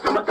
Come on.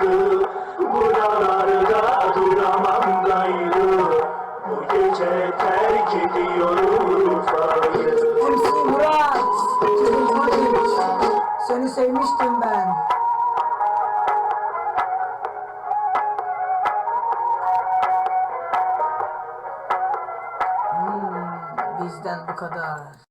gayrı Buralarda duramam gayrı Bu gece terk ediyorum farkı Murat, Seni sevmiştim ben. Hmm, bizden bu kadar.